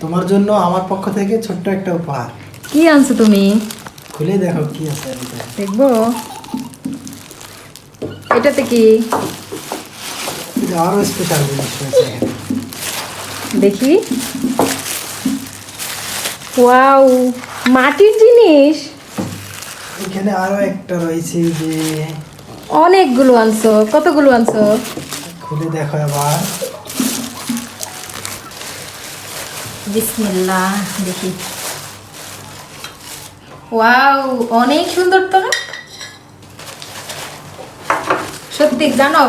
তোমার জন্য আমার পক্ষ থেকে ছোট্ট একটা উপহার। কি আনছো তুমি? খুলে দেখো কি আছে দেখব। এটাতে কি? আরও স্পেশাল জিনিস রয়েছে দেখি। ওয়াও মাটির জিনিস? এখানে আরও একটা রয়েছে যে অনেকগুলো আনছো কতগুলো আনছো? খুলে দেখো এবার। বিসমিল্লাহ, দেখি। ওয়াও, অনেক সুন্দর তো? সত্যি, জানো,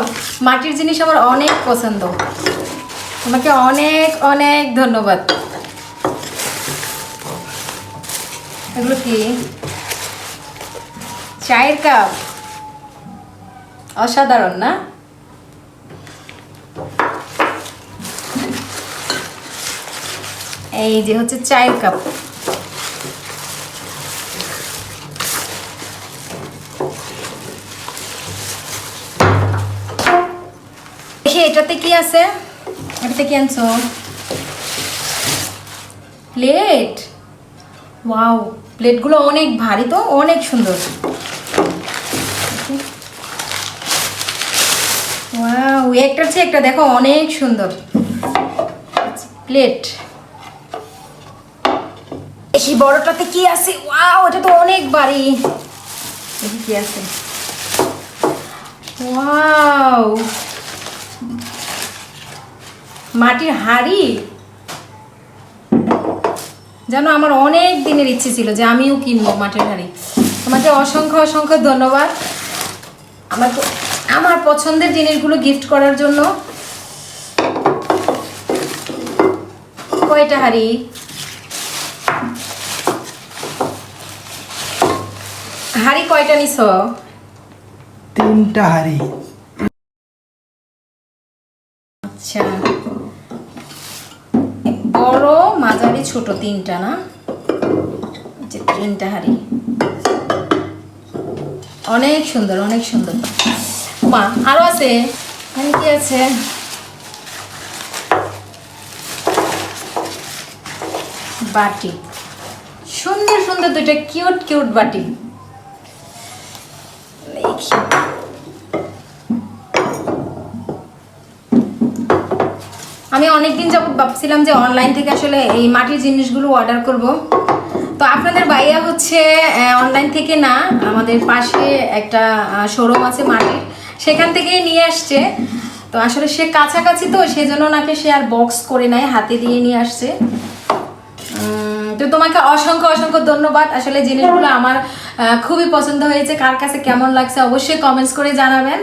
মাটির জিনিস আমার অনেক পছন্দ। তোমাকে অনেক অনেক ধন্যবাদ। এগুলো কি? চায়ের কাপ। অসাধারণ না? এই যে হচ্ছে চায়ের কাপ। এটাতে কি আছে? এটাতে কি আনছো? প্লেট? ওয়াও, প্লেটগুলো অনেক ভারী তো, অনেক সুন্দর। ওয়াও একটার একটা দেখো, অনেক সুন্দর। প্লেট। দেখি বড়টাতে কি আছে? ওয়াও এটা তো অনেক বাড়ি। দেখি কি আছে? ওয়াও। মাটির হাড়ি? জানো আমার অনেক দিনের ইচ্ছে ছিল যে আমিও কিনবো মাটির হাড়ি। তোমাকে অসংখ্য অসংখ্য ধন্যবাদ। আমার তো- আমার পছন্দের জিনিসগুলো গিফট করার জন্য। কয়টা হাড়ি? হাড়ি কয়টা নিছ? তিনটা হাড়ি। আচ্ছা। বড় মাঝারি ছোট তিনটা না? যে তিনটা হাড়ি। অনেক সুন্দর অনেক সুন্দর। মা আরও আছে? এখানে কি আছে? বাটি। সুন্দর সুন্দর দুইটা কিউট কিউট বাটি দেখি আমি অনেকদিন যাবত ভাবছিলাম যে অনলাইন থেকে আসলে এই মাটির জিনিসগুলো অর্ডার করব। তো আপনাদের বাইয়া হচ্ছে অনলাইন থেকে না, আমাদের পাশে একটা শোরুম আছে মাটির। সেখান থেকেই নিয়ে আসছে। তো আসলে সে কাছাকাছি তো, সেজন্য নাকি সে আর বক্স করে নেয় হাতে দিয়ে নিয়ে আসছে। তো তোমাকে অসংখ্য অসংখ্য ধন্যবাদ। আসলে জিনিসগুলো আমার খুবই পছন্দ হয়েছে, কার কাছে কেমন লাগছে অবশ্যই কমেন্টস করে জানাবেন।